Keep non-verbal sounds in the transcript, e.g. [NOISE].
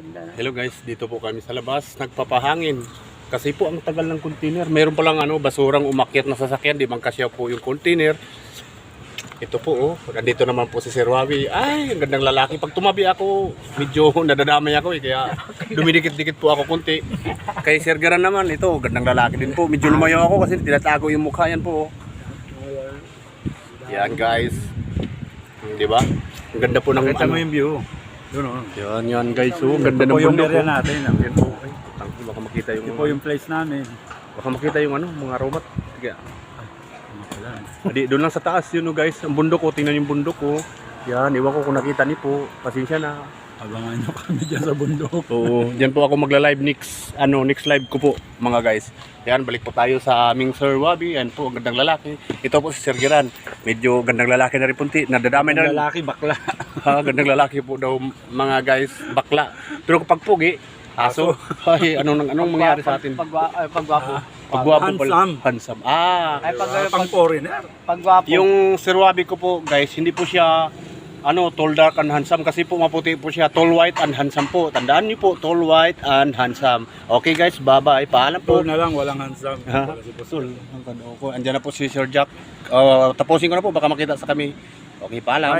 Ganda. Hello guys, dito po kami sa labas, nagpapahangin. Kasi po ang tagal ng container. Meron pa lang ano, basurang umakyat na sasakyan, di man kasya po yung container. Ito po oh, nandito naman po si Sir Wawi. Ay, ang gandang lalaki. Pag tumabi ako, medyo [LAUGHS] nadadamay ako eh, kaya dumidikit-dikit po ako konti. Kay Sir Garan naman, ito, gandang lalaki din po. Medyo lumayo ako kasi tinatago yung mukha yan po. oh. Yan guys. Di ba? Ang ganda po ng Nakita mo ano. yung view. Doon o. Yan, yan guys. Oh, ang ganda Ito ng po yung bundok. area oh. natin. Yan po. Tangki, baka makita yung Ito po yung place namin. baka makita yung ano, mga robot. Pala? Adi, doon lang sa taas yun, oh, guys. Ang bundok ko, tingnan yung bundok ko. Yan, iwan ko kung nakita ni po. Pasensya na. Abangan nyo kami dyan sa bundok. [LAUGHS] Oo, diyan po ako magla-live next ano, next live ko po, mga guys. Yan, balik po tayo sa aming Sir Wabi. Yan po, ang gandang lalaki. Ito po si Sir Giran. Medyo gandang lalaki na rin punti. Nadadamay na rin. Lalaki, bakla. Ha, [LAUGHS] gandang lalaki po daw mga guys, bakla. Pero kapag pugi, aso. Ay, anong anong mangyari sa atin? Pag, ay, pagwapo. Pagwapo pala. Handsome. Handsome. Ah, Ay, pag, Pang pag, foreigner. pagwapo. Yung Sir Wabi ko po, guys, hindi po siya ano, tall, dark, and handsome kasi po maputi po siya, tall, white, and handsome po. Tandaan niyo po, tall, white, and handsome. Okay guys, bye-bye. Paalam po. Tour na lang, walang handsome. Ha? Ko. Andiyan na po si Sir Jack. Uh, tapusin ko na po, baka makita sa kami. Okay, paalam.